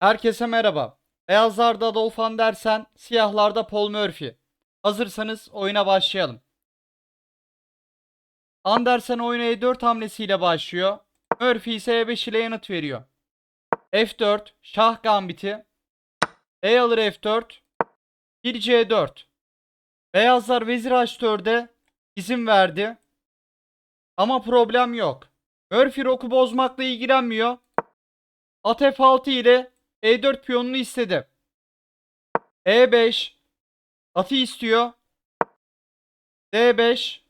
Herkese merhaba. Beyazlarda Adolf Andersen, siyahlarda Paul Murphy. Hazırsanız oyuna başlayalım. Andersen oyuna E4 hamlesiyle başlıyor. Murphy ise E5 ile yanıt veriyor. F4, şah gambiti. E alır F4. 1 C4. Beyazlar vezir H4'e izin verdi. Ama problem yok. Murphy roku bozmakla ilgilenmiyor. At F6 ile E4 piyonunu istedi. E5 atı istiyor. D5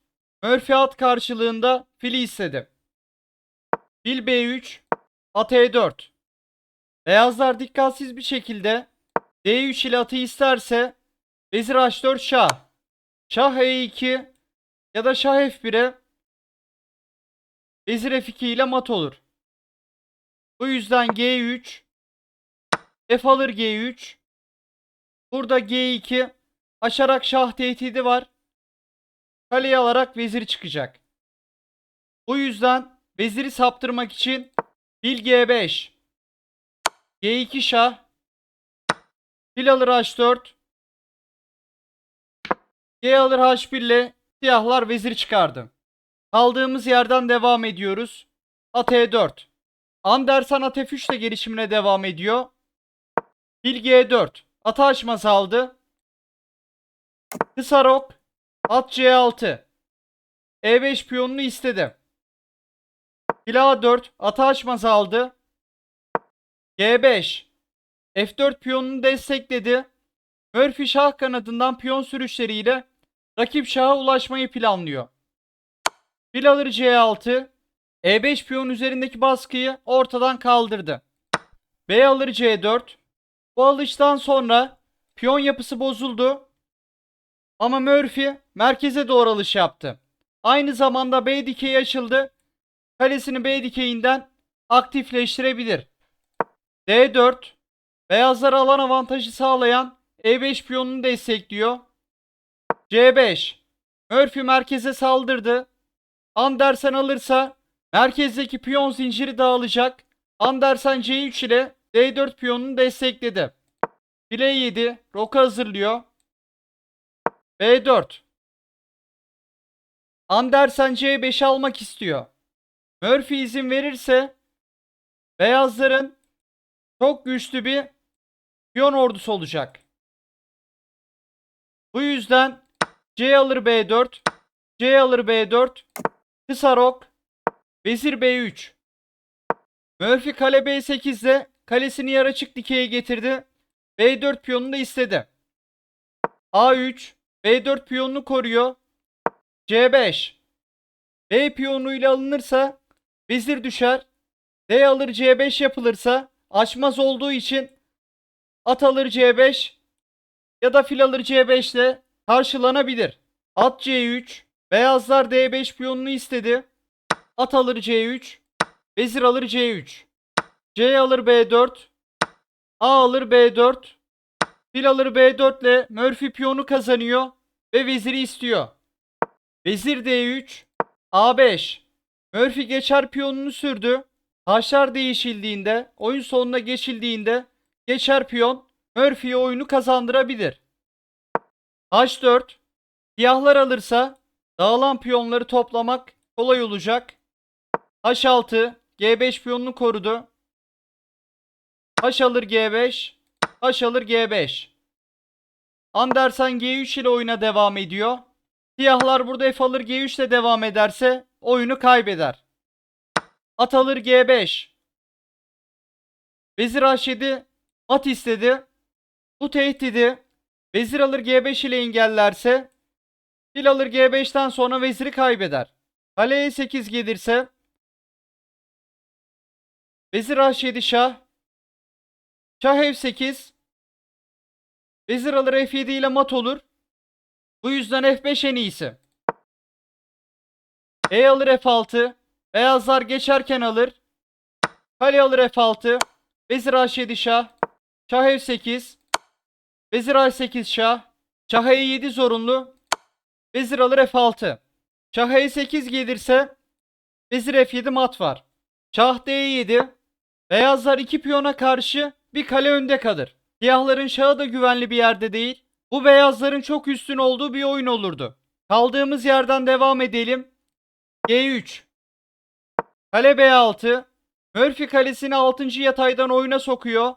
Murphy at karşılığında fili istedi. Fil B3 at E4 Beyazlar dikkatsiz bir şekilde D3 ile atı isterse Vezir H4 şah Şah E2 ya da Şah F1'e Vezir F2 ile mat olur. Bu yüzden G3 F alır G3 Burada G2 aşarak şah tehdidi var. Kaleyi alarak vezir çıkacak. Bu yüzden veziri saptırmak için fil G5 G2 şah Fil alır H4 G alır H1 ile siyahlar vezir çıkardı. Kaldığımız yerden devam ediyoruz. At E4 Andersen at F3 ile gelişimine devam ediyor. Fil G4 Ata açması aldı. Kısa rok At C6 E5 piyonunu istedi. Fil A4 Ata açması aldı. G5 F4 piyonunu destekledi. Murphy şah kanadından piyon sürüşleriyle rakip şaha ulaşmayı planlıyor. Fil alır C6 E5 piyon üzerindeki baskıyı ortadan kaldırdı. B alır C4 Bu alıştan sonra piyon yapısı bozuldu. Ama Murphy merkeze doğru alış yaptı. Aynı zamanda B dikeyi açıldı. Kalesini B dikeyinden aktifleştirebilir. D4 Beyazlara alan avantajı sağlayan E5 piyonunu destekliyor. C5 Murphy merkeze saldırdı. Andersen alırsa merkezdeki piyon zinciri dağılacak. Andersen C3 ile D4 piyonunu destekledi. File 7 roka hazırlıyor. B4 Andersen C5'i almak istiyor. Murphy izin verirse beyazların çok güçlü bir piyon ordusu olacak. Bu yüzden C alır B4 C alır B4 Kısa rok Vezir B3 Murphy kale B8'de kalesini yarı açık dikeye getirdi. B4 piyonunu da istedi. A3 B4 piyonunu koruyor. C5 B piyonuyla alınırsa vezir düşer. D alır C5 yapılırsa açmaz olduğu için at alır C5 ya da fil alır C5 ile karşılanabilir. At C3 Beyazlar D5 piyonunu istedi. At alır C3 Vezir alır C3 C alır B4 A alır B4 Fil alır B4 ile Murphy piyonu kazanıyor ve veziri istiyor. Vezir D3 A5 Murphy geçer piyonunu sürdü. Taşlar değişildiğinde, oyun sonuna geçildiğinde geçer piyon Murphy'ye oyunu kazandırabilir. H4 Siyahlar alırsa dağılan piyonları toplamak kolay olacak. H6 G5 piyonunu korudu. H alır G5 H alır G5 Andersen G3 ile oyuna devam ediyor. Siyahlar burada F alır G3 ile devam ederse oyunu kaybeder. At alır G5 Vezir H7 at istedi. Bu tehdidi Vezir alır G5 ile engellerse Fil alır G5'ten sonra veziri kaybeder. Kale E8 gelirse Vezir H7 şah Şah F8 Vezir alır F7 ile mat olur. Bu yüzden F5 en iyisi. E alır F6 Beyazlar geçerken alır. Kale alır F6 Vezir H7 şah Şah F8 Vezir H8 şah Şah E7 zorunlu Vezir alır F6. Şah E8 gelirse Vezir F7 mat var. Şah D7. Beyazlar iki piyona karşı bir kale önde kalır. Siyahların şahı da güvenli bir yerde değil. Bu beyazların çok üstün olduğu bir oyun olurdu. Kaldığımız yerden devam edelim. G3 Kale B6 Murphy kalesini 6. yataydan oyuna sokuyor.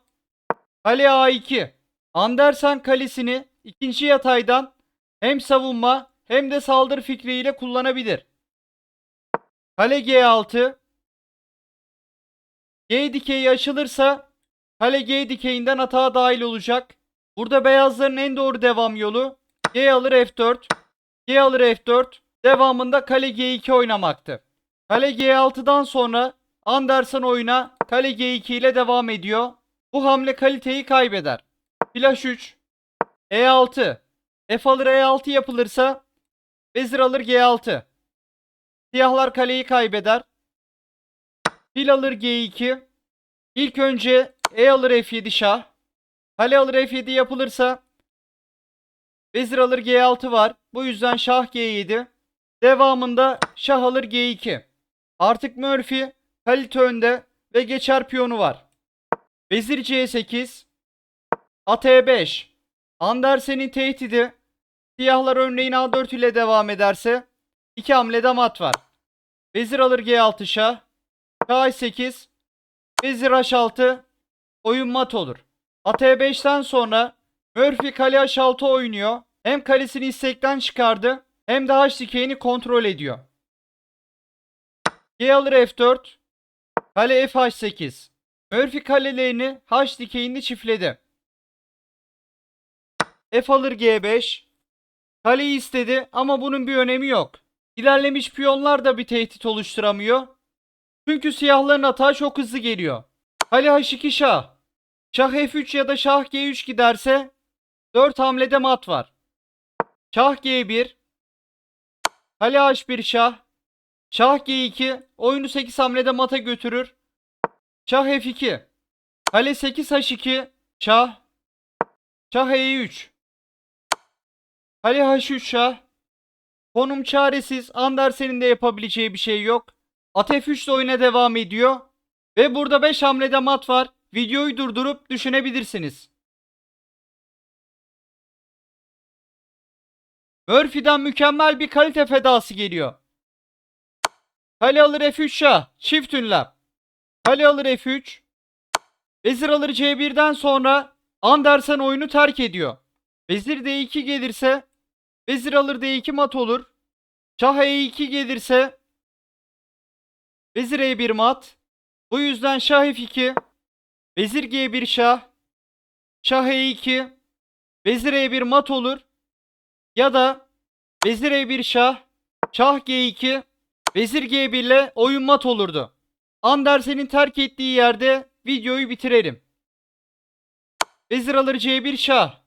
Kale A2 Andersen kalesini 2. yataydan hem savunma hem de saldırı fikriyle kullanabilir. Kale G6 G dikeyi açılırsa kale G dikeyinden atağa dahil olacak. Burada beyazların en doğru devam yolu G alır F4 G alır F4 devamında kale G2 oynamaktı. Kale G6'dan sonra Andersen oyuna kale G2 ile devam ediyor. Bu hamle kaliteyi kaybeder. Flash 3 E6 F alır E6 yapılırsa Vezir alır G6 Siyahlar kaleyi kaybeder. Fil alır G2 İlk önce E alır F7 şah Kale alır F7 yapılırsa Vezir alır G6 var. Bu yüzden şah G7. Devamında şah alır G2. Artık Murphy kalite önde ve geçer piyonu var. Vezir C8 At E5 Andersen'in tehdidi Siyahlar örneğin A4 ile devam ederse iki hamlede mat var. Vezir alır G6 şah Şah 8 Vezir H6 Oyun mat olur. At E5'ten sonra Murphy kale H6 oynuyor. Hem kalesini istekten çıkardı hem de H dikeyini kontrol ediyor. G alır F4 Kale FH8 Murphy kalelerini H dikeyini çiftledi. F alır G5 Kaleyi istedi ama bunun bir önemi yok. İlerlemiş piyonlar da bir tehdit oluşturamıyor. Çünkü siyahların atağı çok hızlı geliyor. Kale H2 şah. Şah F3 ya da şah G3 giderse 4 hamlede mat var. Şah G1 Kale H1 şah Şah G2 oyunu 8 hamlede mata götürür. Şah F2 Kale 8 H2 Şah Şah E3 Kale H3 şah Konum çaresiz Andersen'in de yapabileceği bir şey yok. At F3 de oyuna devam ediyor. Ve burada 5 hamlede mat var. Videoyu durdurup düşünebilirsiniz. Murphy'den mükemmel bir kalite fedası geliyor. Kale alır F3 şah. Çift ünlem. Kale alır F3. Vezir alır C1'den sonra Andersen oyunu terk ediyor. Vezir D2 gelirse Vezir alır D2 mat olur. Şah E2 gelirse Vezir E1 mat. Bu yüzden Şah F2 Vezir G1 şah Şah E2 Vezir E1 mat olur. Ya da Vezir E1 şah Şah G2 Vezir G1 ile oyun mat olurdu. Andersen'in terk ettiği yerde videoyu bitirelim. Vezir alır C1 şah